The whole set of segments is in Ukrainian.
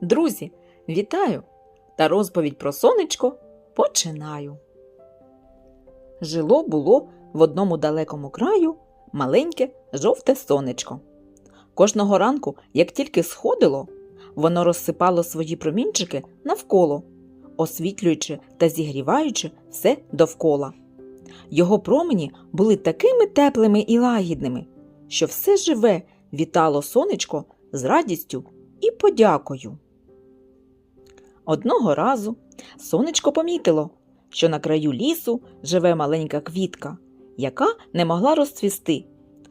Друзі, вітаю! Та розповідь про сонечко починаю. Жило було в одному далекому краю маленьке жовте сонечко. Кожного ранку, як тільки сходило, воно розсипало свої промінчики навколо, освітлюючи та зігріваючи все довкола. Його промені були такими теплими і лагідними, що все живе вітало сонечко з радістю і подякою. Одного разу сонечко помітило, що на краю лісу живе маленька квітка, яка не могла розцвісти,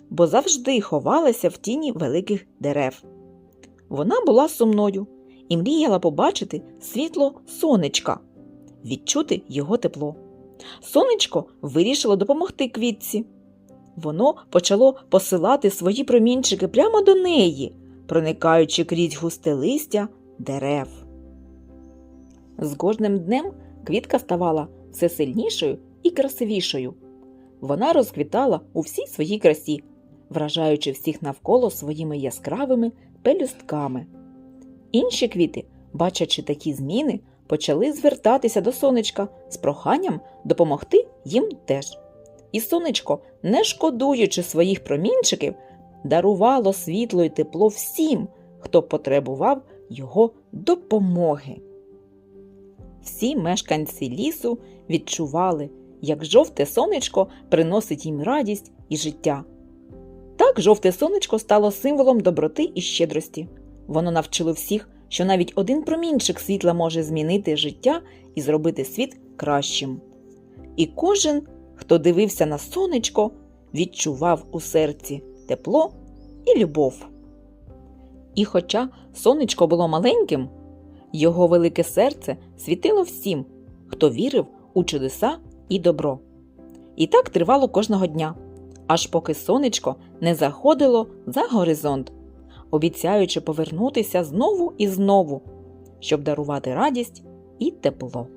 бо завжди ховалася в тіні великих дерев. Вона була сумною і мріяла побачити світло сонечка, відчути його тепло. Сонечко вирішило допомогти квітці. Воно почало посилати свої промінчики прямо до неї, проникаючи крізь густе листя дерев. З кожним днем квітка ставала все сильнішою і красивішою. Вона розквітала у всій своїй красі, вражаючи всіх навколо своїми яскравими пелюстками. Інші квіти, бачачи такі зміни, почали звертатися до сонечка з проханням допомогти їм теж. І сонечко, не шкодуючи своїх промінчиків, дарувало світло і тепло всім, хто потребував його допомоги. Всі мешканці лісу відчували, як жовте сонечко приносить їм радість і життя. Так жовте сонечко стало символом доброти і щедрості. Воно навчило всіх, що навіть один промінчик світла може змінити життя і зробити світ кращим. І кожен, хто дивився на сонечко, відчував у серці тепло і любов. І хоча сонечко було маленьким, його велике серце світило всім, хто вірив у чудеса і добро. І так тривало кожного дня, аж поки сонечко не заходило за горизонт, обіцяючи повернутися знову і знову, щоб дарувати радість і тепло.